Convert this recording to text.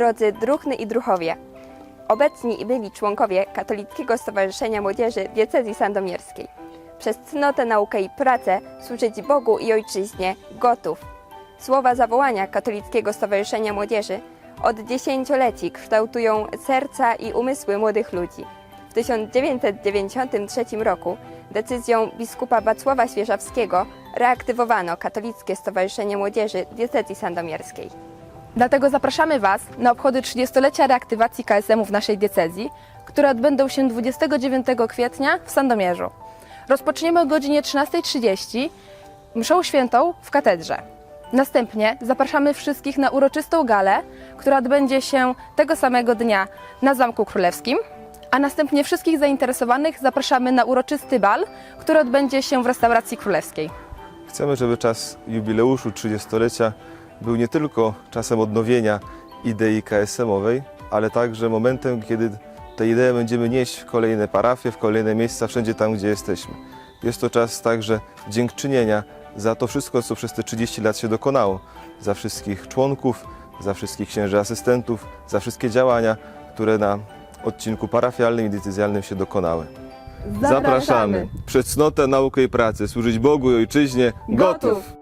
drodzy druhny i druhowie, obecni i byli członkowie Katolickiego Stowarzyszenia Młodzieży Diecezji Sandomierskiej. Przez cnotę, naukę i pracę służyć Bogu i Ojczyźnie gotów. Słowa zawołania Katolickiego Stowarzyszenia Młodzieży od dziesięcioleci kształtują serca i umysły młodych ludzi. W 1993 roku decyzją biskupa Wacława Świeżawskiego reaktywowano Katolickie Stowarzyszenie Młodzieży Diecezji Sandomierskiej. Dlatego zapraszamy Was na obchody 30-lecia reaktywacji KSM-u w naszej diecezji, które odbędą się 29 kwietnia w Sandomierzu. Rozpoczniemy o godzinie 13.30 mszą świętą w katedrze. Następnie zapraszamy wszystkich na uroczystą galę, która odbędzie się tego samego dnia na Zamku Królewskim, a następnie wszystkich zainteresowanych zapraszamy na uroczysty bal, który odbędzie się w restauracji królewskiej. Chcemy, żeby czas jubileuszu 30-lecia był nie tylko czasem odnowienia idei KSM-owej, ale także momentem, kiedy tę ideę będziemy nieść w kolejne parafie, w kolejne miejsca, wszędzie tam, gdzie jesteśmy. Jest to czas także dziękczynienia za to wszystko, co przez te 30 lat się dokonało. Za wszystkich członków, za wszystkich księży asystentów, za wszystkie działania, które na odcinku parafialnym i decyzjalnym się dokonały. Zapraszamy. Przed cnotę, naukę i pracę. Służyć Bogu i Ojczyźnie. Gotów. Gotów.